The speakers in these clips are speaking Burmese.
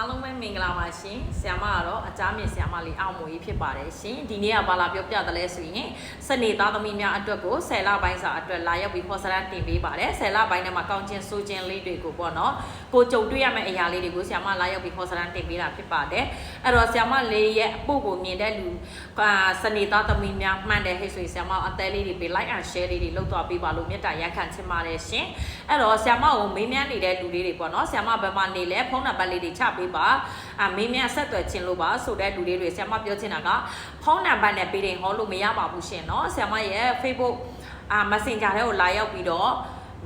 အားလုံးပဲမင်္ဂလာပါရှင်ဆ iam မကတော့အကြမ်းမြင့်ဆ iam မလေးအောင်မွေဖြစ်ပါတယ်ရှင်ဒီနေ့ကဘာလာပြောပြတယ်လဲဆိုရင်စနေသားသမီးများအတွက်ကို10လပိုင်းစာအတွက်လာရောက်ပြီးခေါ်စရတင်ပေးပါတယ်10လပိုင်းထဲမှာကောင်းချင်းစိုးချင်းလေးတွေကိုပေါ့နော်ကိုကြုံတွေ့ရမယ့်အရာလေးတွေကိုဆ iam မလာရောက်ပြီးခေါ်စရတင်ပေးတာဖြစ်ပါတယ်အဲ့တော့ဆ iam မလေးရဲ့အပုတ်ကိုမြင်တဲ့လူကစနေသားသမီးများမှန်တယ်ဟဲ့ဆိုရင်ဆ iam မအသေးလေးတွေပေး like and share လေးတွေလုပ်သွားပေးပါလို့မေတ္တာရက်ခံချင်ပါတယ်ရှင်အဲ့တော့ဆ iam မကိုမေးမြန်းနေတဲ့လူလေးတွေပေါ့နော်ဆ iam မဘယ်မှာနေလဲဖုန်းနံပါတ်လေးတွေချပေးပါအမေးမြန်းဆက်သွယ်ခြင်းလို့ပါဆိုတဲ့လူလေးတွေဆ iam မပြောချင်တာကဖုန်းနံပါတ်နဲ့ပေးတယ်ဟောလို့မရပါဘူးရှင်เนาะဆ iam မရဲ့ Facebook အာ Messenger ထဲကိုလာရောက်ပြီးတော့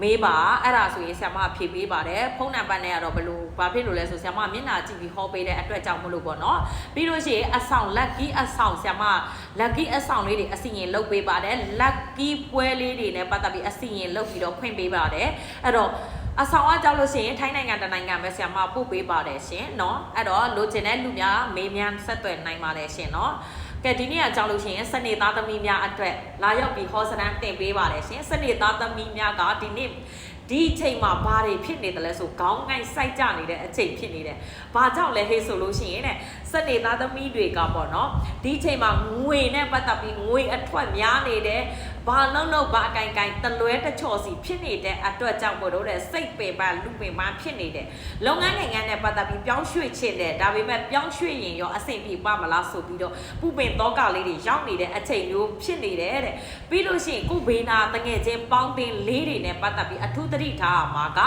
မေးပါအဲ့ဒါဆိုရင်ဆ iam မဖြေပေးပါတယ်ဖုန်းနံပါတ်နဲ့ကတော့ဘယ်လိုဘာဖြစ်လို့လဲဆိုဆ iam မမျက်နှာကြည့်ပြီးဟောပေးတဲ့အတွက်ကြောင့်မလို့ပေါ့နော်ပြီးလို့ရှိရင်အဆောင် lucky အဆောင်ဆ iam မ lucky အဆောင်လေးတွေအစီရင်လုပ်ပေးပါတယ် lucky ပွဲလေးတွေနဲ့ပတ်သက်ပြီးအစီရင်လုပ်ပြီးတော့ဖွင့်ပေးပါတယ်အဲ့တော့ အဆောင်အကြောက်လို့ရှိရင်ထိုင်းနိုင်ငံတနိုင်ငံပဲဆရာမပို့ပေးပါတယ်ရှင်เนาะအဲ့တော့လိုချင်တဲ့လူများမေးမြန်းဆက်သွယ်နိုင်ပါတယ်ရှင်เนาะကဲဒီနေ့အကြောင်းလို့ရှိရင်စနေသားသမီးများအတွက်လာရောက်ပြီးဟောစတန်းတင်ပေးပါတယ်ရှင်စနေသားသမီးများကဒီနေ့ဒီအချိန်မှာဘာတွေဖြစ်နေတယ်လဲဆိုခေါင်းငိုက်စိုက်ကြနေတဲ့အချိန်ဖြစ်နေတယ်။ဘာကြောင့်လဲဟေးဆိုလို့ရှိရင်တဲ့စနေသားသမီးတွေကပေါ့နော်ဒီအချိန်မှာငွေနဲ့ပတ်သက်ပြီးငွေအထွက်များနေတယ်။ ဘာလုံးလုံးဘာအကင်ကင်တလွဲတချော်စီဖြစ်နေတဲ့အတွက်ကြောင့်မို့လို့တဲ့စိတ်ပင်ပလူပင်ပဖြစ်နေတဲ့လုပ်ငန်းနိုင်ငံနဲ့ပတ်သက်ပြီးပြောင်းရွှေ့ချင်တယ်ဒါပေမဲ့ပြောင်းရွှေ့ရင်ရောအဆင်ပြေပါမလားဆိုပြီးတော့ပူပင်တော့ကလေးတွေရောက်နေတဲ့အချိန်မျိုးဖြစ်နေတယ်တဲ့ပြီးလို့ရှိရင်ကိုဘေးနာတငယ်ချင်းပေါင်းတင်လေးတွေနဲ့ပတ်သက်ပြီးအထူးသတိထားရမှာက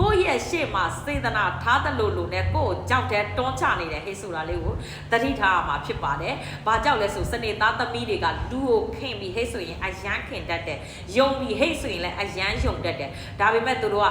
ကိုယ့်ရဲ့ရှေ့မှာစေတနာထားတယ်လို့လို့နဲ့ကိုယ့်ကိုကြောက်တဲ့တွန်းချနေတဲ့ဟေးဆိုတာလေးကိုသတိထားရမှာဖြစ်ပါတယ်။ဘာကြောက်လဲဆိုစနေသားသမီးတွေကလူကိုခင်ပြီးဟေးဆိုရင်အယမ်းခင်တတ်တယ်။ယုံပြီးဟေးဆိုရင်လည်းအယမ်းယုံတတ်တယ်။ဒါပေမဲ့သူတို့က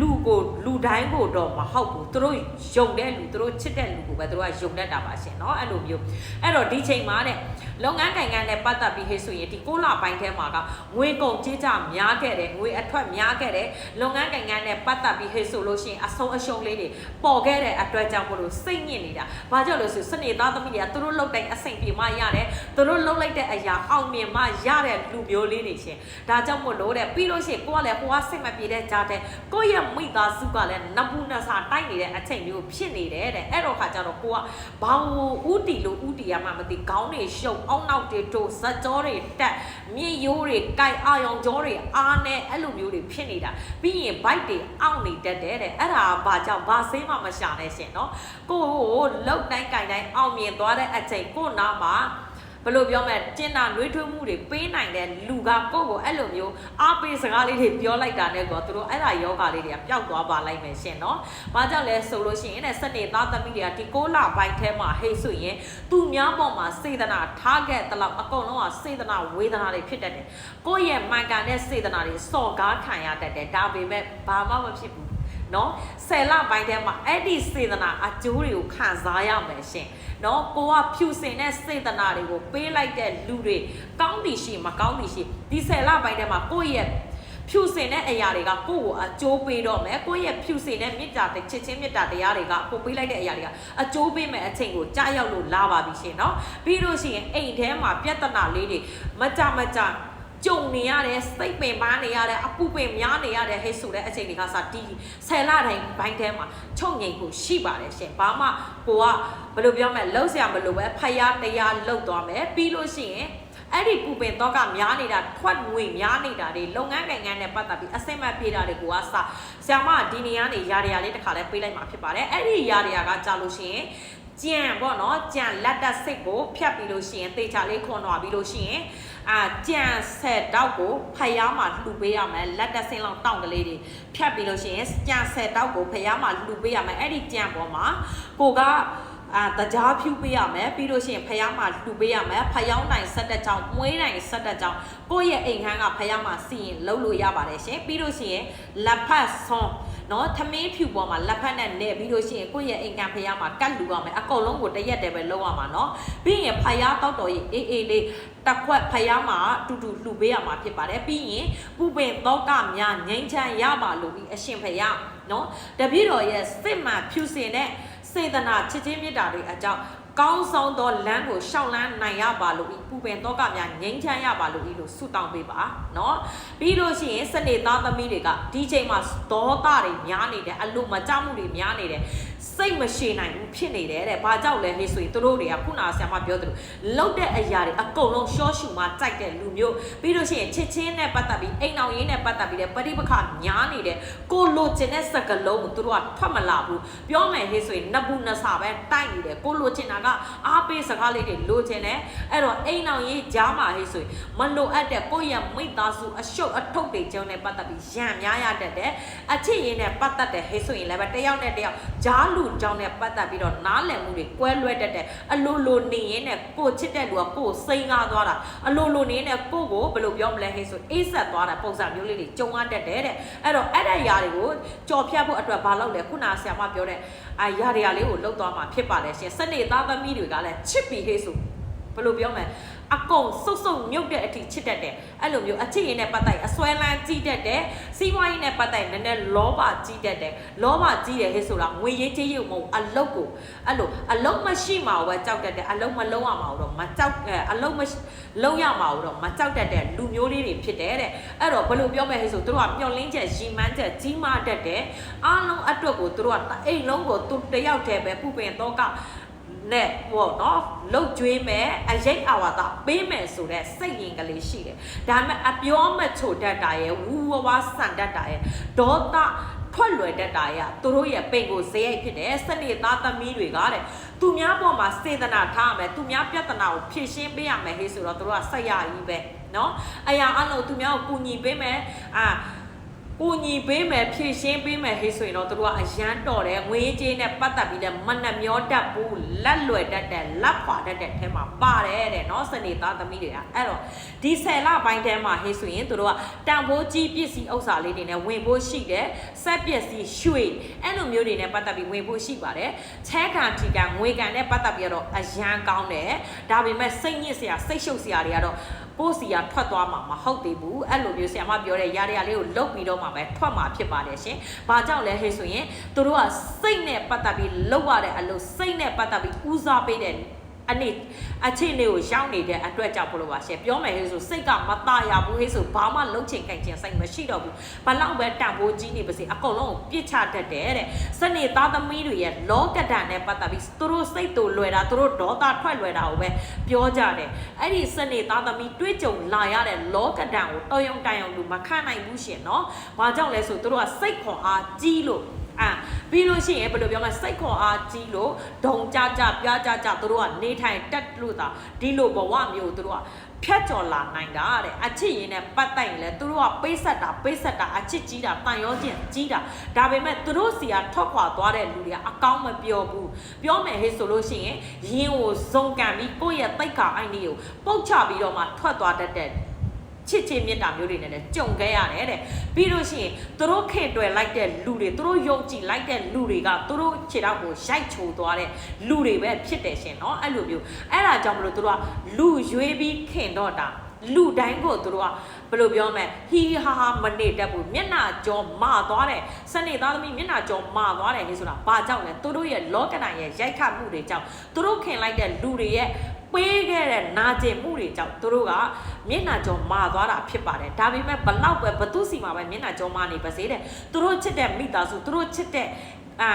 လူကိုလူတိုင်းကိုတော့မဟုတ်ဘူး။သူတို့ယုံတဲ့လူသူတို့ချစ်တဲ့လူကိုပဲသူတို့ကယုံတတ်တာပါရှင်เนาะအဲ့လိုမျိုး။အဲ့တော့ဒီချိန်မှာတဲ့လုပ်ငန်းကိုင်ငန်းနဲ့ပတ်သက်ပြီးဟေးဆိုရင်ဒီကိုလပိုင်းထဲမှာကငွေကုန်ကြေးကြများခဲ့တယ်ငွေအထွက်များခဲ့တယ်လုပ်ငန်းကိုင်ငန်းနဲ့ပတ်သက်ပြီး ီးဟေးဆိုလို့ရှိရင်အဆုံးအရှုံးလေးတွေပေါ်ခဲ့တဲ့အတွက်ကြောင့်မလို့စိတ်ညစ်နေတာဘာကြောင့်လဲဆိုစနေသားသမီးတွေကသူတို့လုပ်တိုင်းအဆင်ပြေမှရတယ်သူတို့လုပ်လိုက်တဲ့အရာအောင်မြင်မှရတဲ့လူမျိုးလေးတွေရှင်ဒါကြောင့်မို့လို့တဲ့ပြီးလို့ရှိရင်ကိုကလည်းဟိုကစိတ်မပြေတဲ့ကြားတဲ့ကိုယ့်ရဲ့မိသားစုကလည်းနဘူးနဆာတိုက်နေတဲ့အချိန်မျိုးဖြစ်နေတယ်တဲ့အဲ့တော့ခါကျတော့ကိုကဘောင်ဥတီလို့ဥတီရမှမသိခေါင်းတွေရှုပ်အောက်နောက်တွေတို့ဇက်ကြောတွေတက်မြေရိုးတွေကြိုက်အာယောင်ကြောတွေအားနဲ့အဲ့လိုမျိုးတွေဖြစ်နေတာပြီးရင်ဘိုက်တွေအောင့်နေတတ်တယ်တဲ့အဲ့ဒါဘာကြောင့်ဘာဆေးမှမရှာနဲ့ရှင်နော်ကိုကိုလောက်တိုင်းကြိုင်တိုင်းအောင်မြင်သွားတဲ့အချိန်ကိုနာမှာ ဘယ်လိုပြောမလဲကျင်းတာနှွေးထွေးမှုတွေပေးနိုင်တဲ့လူကကိုယ့်ကိုအဲ့လိုမျိုးအားပေးစကားလေးတွေပြောလိုက်တာနဲ့ကောသူတို့အဲ့ဒါယောဂလေးတွေကပျောက်သွားပါလိုက်မယ်ရှင်နော်။ဘာကြောင့်လဲဆိုလို့ရှိရင်တဲ့စနေသားသမီးတွေကဒီကိုလပိုင်းထဲမှာဟိတ်ဆိုရင်သူများပေါ်မှာစေတနာထားခဲ့တဲ့လောက်အကုန်လုံးကစေတနာဝေဒနာတွေဖြစ်တတ်တယ်။ကိုယ့်ရဲ့မှန်ကန်တဲ့စေတနာတွေစော်ကားခံရတတ်တယ်။ဒါပေမဲ့ဘာမှမဖြစ်ဘူး။ နော်ဆယ်လပိုင်းထဲမှာအဲ့ဒီစေတနာအကျိုးတွေကိုခံစားရမယ်ရှင်နော်ကိုကဖြူစင်တဲ့စေတနာတွေကိုပေးလိုက်တဲ့လူတွေကောင်းသည်ရှိမကောင်းသည်ရှိဒီဆယ်လပိုင်းထဲမှာကိုယ့်ရဲ့ဖြူစင်တဲ့အရာတွေကကိုယ့်ကိုအကျိုးပေးတော့မယ်ကိုယ့်ရဲ့ဖြူစင်တဲ့မေတ္တာတဲ့ချစ်ချင်းမေတ္တာတရားတွေကကိုပေးလိုက်တဲ့အရာတွေကအကျိုးပေးမဲ့အချိန်ကိုကြားရောက်လို့လာပါပြီရှင်နော်ပြီးလို့ရှိရင်အိမ်ထဲမှာပြဿနာလေးတွေမကြမကြ ကြုံနေရတယ်စိတ်ပင်ပန်းနေရတယ်အပူပင်များနေရတယ်ဟဲ့ဆိုတဲ့အချိန်တွေကစတီးဆယ်လတိုင်းဘိုင်းထဲမှာချုပ်ငိမ်ဖို့ရှိပါတယ်ရှင်ဘာမှကိုကဘယ်လိုပြောမလဲလှုပ်ရှားမလို့ပဲဖယားတရားလှုပ်သွားမယ်ပြီးလို့ရှိရင်အဲ့ဒီပူပင်တော့ကများနေတာထွက်ငွေများနေတာတွေလုပ်ငန်းကိုင်ငန်းနဲ့ပတ်သက်ပြီးအစိမ့်မပြေတာတွေကိုကစဆရာမဒီနေရာနေຢာရရာလေးတစ်ခါလဲပေးလိုက်မှာဖြစ်ပါတယ်အဲ့ဒီຢာရရာကကြာလို့ရှိရင်ကြံပေါ့နော်ကြံလက်တက်စိတ်ကိုဖြတ်ပြီးလို့ရှိရင်တေချာလေးခွန်တော်ပြီးလို့ရှိရင် အာကြံဆက်တောက်ကိုဖယားမှာလှူပေးရမယ်လက်တက်စင်းလောက်တောင့်ကလေးတွေဖြတ်ပြီးလို့ရှိရင်ကြံဆက်တောက်ကိုဖယားမှာလှူပေးရမယ်အဲ့ဒီကြံပေါ်မှာကိုကအာတကြားဖြူပေးရမယ်ပြီးလို့ရှိရင်ဖယားမှာလှူပေးရမယ်ဖယောင်းနိုင်ဆက်တဲ့ကြောင်မွေးနိုင်ဆက်တဲ့ကြောင်ကိုယ့်ရဲ့အိမ်ခန်းကဖယားမှာစီရင်လှုပ်လို့ရပါတယ်ရှင်ပြီးလို့ရှိရင်လက်ဖက်ဆွန် နော်သမင်းဖြူပေါ်မှာလက်ဖက်နဲ့နေပြီးလို့ရှိရင်ကိုယ့်ရဲ့အိမ်ကန်ဖယားမှာကတ်လူရမယ်အကုန်လုံးကိုတရက်တည်းပဲလုံးရမှာနော်ပြီးရင်ဖယားတောက်တော်ကြီးအေးအေးလေးတစ်ခွက်ဖယားမှာတူတူလှူပေးရမှာဖြစ်ပါတယ်ပြီးရင်ပူပင်တော့ကများငိမ့်ချမ်းရပါလို့ပြီးအရှင်ဖယားနော်တပည့်တော်ရဲ့စစ်မှန်ဖြူစင်တဲ့စေတနာချစ်ချင်းမေတ္တာတွေအကြောင်း ကောင်းဆုံးသောလမ်းကိုရှောက်လန်းနိုင်ရပါလို့ဤပူပင်တော့ကများငြိမ်းချမ်းရပါလို့ဤလို့ဆုတောင်းပေးပါเนาะပြီးလို့ရှိရင်စနေသားသမီးတွေကဒီချိန်မှာဒေါသတွေများနေတယ်အလိုမကြမှုတွေများနေတယ် စိတ်မရှိနိုင်ဘူးဖြစ်နေတယ်တဲ့ဘာကြောင့်လဲဟေးဆိုရင်သူတို့တွေကခုနဆရာမပြောသလိုလုတ်တဲ့အရာတွေအကုန်လုံးရှော့ရှူမှကြိုက်တဲ့လူမျိုးပြီးလို့ရှိရင်ချစ်ချင်းနဲ့ပတ်သက်ပြီးအိမ်အောင်ရင်းနဲ့ပတ်သက်ပြီးတဲ့ပဋိပက္ခများနေတယ်ကိုလိုချင်တဲ့စကလုံးကိုသူတို့ကထွက်မလာဘူးပြောမယ်ဟေးဆိုရင်နဘူးနဆာပဲတိုက်နေတယ်ကိုလိုချင်တာကအားပေးစကားလေးတွေလိုချင်တယ်အဲ့တော့အိမ်အောင်ရေးကြားမှာဟေးဆိုရင်မလိုအပ်တဲ့ကိုယ့်ရဲ့မိသားစုအရှုပ်အထုပ်တွေကျုံနဲ့ပတ်သက်ပြီးရံများရတတ်တယ်အချစ်ရင်းနဲ့ပတ်သက်တဲ့ဟေးဆိုရင်လည်းပဲတယောက်နဲ့တယောက်ဂျားလူကြောင့်နဲ့ပတ်သက်ပြီးတော့နားလည်မှုတွေကွဲလွဲတတ်တယ်အလိုလိုနေရင်းနဲ့ကိုချစ်တဲ့လူကကိုစိန်ကားသွားတာအလိုလိုနေနဲ့ကိုကိုဘယ်လိုပြောမလဲဟေးဆိုအေးဆက်သွားတာပုံစံမျိုးလေးတွေကြုံရတတ်တယ်တဲ့အဲ့တော့အဲ့တဲ့ຢာတွေကိုကြော်ဖြတ်ဖို့အတွက်ဘာလုပ်လဲခုနဆရာမပြောတဲ့အာຢာတွေကလေးကိုလှုပ်သွားမှာဖြစ်ပါလေရှင်စနေသားသမီးတွေကလည်းချစ်ပြီးဟေးဆို ဘယ်လိုပြောမလဲအကုန်စုပ်စုပ်မြုပ်တဲ့အထိချစ်တတ်တယ်အဲ့လိုမျိုးအချစ်ရင်းနဲ့ပတ်သက်အစွဲလန်းကြီးတတ်တယ်စီးပွားရေးနဲ့ပတ်သက်နည်းနည်းလောဘကြီးတတ်တယ်လောဘကြီးတယ်ဟဲ့ဆိုလားငွေရေးကြေးရုံမဟုတ်အလုတ်ကိုအဲ့လိုအလုတ်မရှိမှာပဲကြောက်တတ်တယ်အလုတ်မလုံးရမှာတော့မကြောက်အလုတ်မလုံးရမှာတော့မကြောက်တတ်တဲ့လူမျိုးလေးတွေဖြစ်တယ်တဲ့အဲ့တော့ဘယ်လိုပြောမလဲဟဲ့ဆိုသူတို့ကမျောလင်းချက်ရီမန်းချက်ကြီးမားတတ်တယ်အားလုံးအတွက်ကိုသူတို့ကအိမ်လုံးကိုသူတယောက်တည်းပဲပူပင်တော့က နဲ့ပေါ့နော်လှုပ်ကြွေးမယ်အရိတ်အာဝါဒပေးမယ်ဆိုတဲ့စိတ်ရင်ကလေးရှိတယ်ဒါပေမဲ့အပြောမချိုတတ်တာရဲ့ဝူဝဝဆန်တတ်တာရဲ့ဒေါသထွက်လွယ်တတ်တာရဲ့သူတို့ရဲ့ပိန်ကိုဇေယိတ်ဖြစ်တယ်စနေသားသမီးတွေကတဲ့သူများပေါ်မှာစေတနာထားရမယ်သူများပြဿနာကိုဖြေရှင်းပေးရမယ်ဟေးဆိုတော့သူတို့ကဆက်ရကြီးပဲเนาะအရာအလုံးသူများကိုကူညီပေးမယ်အာ ကိုညီပေးမယ်ဖြည့်ရှင်းပေးမယ်ဟေးဆိုရင်တော့တို့ကအရန်တော်တယ်ငွေကြေးနဲ့ပတ်သက်ပြီးတဲ့မနှမျောတတ်ဘူးလက်လွယ်တတ်တဲ့လက်ခွာတတ်တဲ့အဲမှာပါတယ်တဲ့နော်စနေသားသမီးတွေကအဲ့တော့ဒီဆယ်လပိုင်းထဲမှာဟေးဆိုရင်တို့ကတန်ဖိုးကြီးပစ္စည်းဥစ္စာလေးတွေနဲ့ဝင်ဖို့ရှိတယ်ဆက်ပစ္စည်းရွှေအဲ့လိုမျိုးတွေနဲ့ပတ်သက်ပြီးဝင်ဖို့ရှိပါတယ်ချဲခံထီကငွေကန်နဲ့ပတ်သက်ပြီးတော့အရန်ကောင်းတယ်ဒါပေမဲ့စိတ်ညစ်စရာစိတ်ရှုပ်စရာတွေကတော့ ပို့စီကထွက်သွားမှာမဟုတ်သေးဘူးအဲ့လိုမျိုးဆရာမပြောတဲ့ຢာရရလေးကိုလုတ်ပြီးတော့မှပဲထွက်မှာဖြစ်ပါတယ်ရှင်။ဘာကြောင့်လဲဟဲ့ဆိုရင်သူတို့ကစိတ်နဲ့ပတ်သက်ပြီးလုတ်ရတဲ့အလုပ်စိတ်နဲ့ပတ်သက်ပြီးဦးစားပေးတဲ့ အနေအခြေအနေကိုရောက်နေတဲ့အတွက်ကြောင့်ဘလို့ပါရှင်ပြောမယ်ဟဲ့ဆိုစိတ်ကမตาရဘူးဟဲ့ဆိုဘာမှလုံးချင်ကြိုက်ချင်စိတ်မရှိတော့ဘူးဘလောက်ပဲတန်ဖိုးကြီးနေပါစေအကုန်လုံးကိုပြစ်ချတတ်တယ်တဲ့စနေသားသမီးတွေရဲ့လောကဒဏ်နဲ့ပတ်သက်ပြီးသူတို့စိတ်တူလွယ်တာသူတို့ဒေါသထွက်လွယ်တာကိုပဲပြောကြတယ်အဲ့ဒီစနေသားသမီးတွေးကြုံလာရတဲ့လောကဒဏ်ကိုတော်ရုံတန်ရုံလူမခံနိုင်ဘူးရှင်နော်ဘာကြောင့်လဲဆိုသူတို့ကစိတ်ခွန်အားကြီးလို့ အာပြီးလို့ရှိရင်ဘယ်လိုပြောမလဲစိတ်ခွန်အားကြီးလို့ဒုံကြကြပြားကြကြသူတို့ကနေထိုင်တက်လို့သာဒီလိုဘဝမျိုးသူတို့ကဖြတ်ကျော်လာနိုင်တာတဲ့အချစ်ရင်နဲ့ပတ်သက်ရင်လည်းသူတို့ကပေးဆက်တာပေးဆက်တာအချစ်ကြီးတာတန်ရောခြင်းကြီးတာဒါပေမဲ့သူတို့စီကထွက်ခွာသွားတဲ့လူတွေကအကောင်းမပြောဘူးပြောမယ်ဟဲ့ဆိုလို့ရှိရင်ရင်ကိုဇုံကန်ပြီးကိုယ့်ရဲ့တိတ်ခါအိုင်လေးကိုပုတ်ချပြီးတော့မှထွက်သွားတတ်တဲ့ ချစ်ချင်းမေတ္တာမျိုးတွေနဲ့လည်းကြုံခဲ့ရတယ်တဲ့ပြီးလို့ရှိရင်သူတို့ခေတွယ်လိုက်တဲ့လူတွေသူတို့ယုံကြည်လိုက်တဲ့လူတွေကသူတို့ခြေထောက်ကိုရိုက်ချိုသွားတဲ့လူတွေပဲဖြစ်တယ်ရှင်เนาะအဲ့လိုမျိုးအဲ့ဒါကြောင့်မလို့သူတို့ကလူရွေးပြီးခင်တော့တာလူတိုင်းကိုသူတို့ကဘယ်လိုပြောမလဲဟီဟာဟာမနေတတ်ဘူးမျက်နှာကြောမာသွားတယ်စနေသားသမီးမျက်နှာကြောမာသွားတယ်ဟဲ့ဆိုတာဘာကြောင့်လဲသူတို့ရဲ့လောကနိုင်ရဲ့ရိုက်ခတ်မှုတွေကြောင့်သူတို့ခင်လိုက်တဲ့လူတွေရဲ့ ပေးခဲ့တဲ့နာကျင်မှုတွေကြောင့်သူတို့ကမျက်နှာကြောမာသွားတာဖြစ်ပါတယ်ဒါပေမဲ့ဘလောက်ပဲဘသူစီမှာပဲမျက်နှာကြောမာနေပါစေတဲ့သူတို့ချစ်တဲ့မိသားစုသူတို့ချစ်တဲ့အာ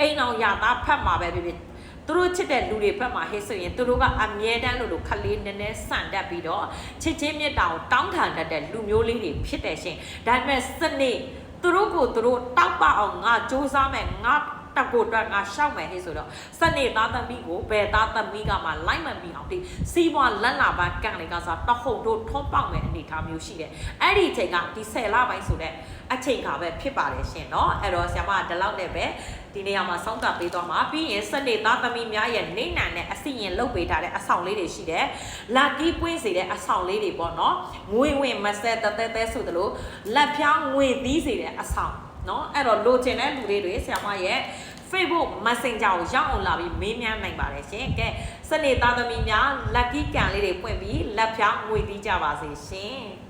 အိမ်အောင်ရသားဖတ်မှာပဲဖြစ်ဖြစ်သူတို့ချစ်တဲ့လူတွေဘက်မှာဟဲ့ဆိုရင်သူတို့ကအမြဲတမ်းလို့လို့ခလေးနည်းနည်းဆန်တတ်ပြီးတော့ချစ်ချင်းမြတ်တာကိုတောင်းခံတတ်တဲ့လူမျိုးလေးတွေဖြစ်တယ်ရှင်ဒါပေမဲ့စနေသူတို့ကိုသူတို့တောက်ပအောင်ငါစူးစမ်းမယ်ငါ တက်ကိုအတွက်ငါရှောက်မယ်ဟဲ့ဆိုတော့စနေသားသမီးကိုဘယ်သားသမီးကမှလိုက်မမီအောင်ဒီစီးပွားလက်လာပန်းကန်လေကစားတဟုတ်တို့ထုံးပေါက်မယ်အနေထားမျိုးရှိတယ်အဲ့ဒီအချိန်ကဒီ10လပိုင်းဆိုတဲ့အချိန်ကပဲဖြစ်ပါတယ်ရှင်เนาะအဲ့တော့ဆရာမကဒီလောက်နဲ့ပဲဒီနေရာမှာစောင့်ကပေးသွားမှာပြီးရင်စနေသားသမီးများရဲ့နေနံနဲ့အစီရင်လုတ်ပေးထားတဲ့အဆောင်လေးတွေရှိတယ်လာကီးပွင့်စေတဲ့အဆောင်လေးတွေပေါ့เนาะငွေဝင်မဆက်တသက်သက်ဆိုသလိုလက်ဖြောင်းငွေသီးစေတဲ့အဆောင် เนาะအဲ့တော့လိုချင်တဲ့လူတွေတွေဆရာမရဲ့ Facebook Messenger ကိုရောက်အောင်လာပြီးမေးမြန်းနိုင်ပါတယ်ရှင်။ကဲစနေသားသမီးများ lucky ကန်လေးတွေပွင့်ပြီးလက်ဖြောင်းငွေတီးကြပါစေရှင်။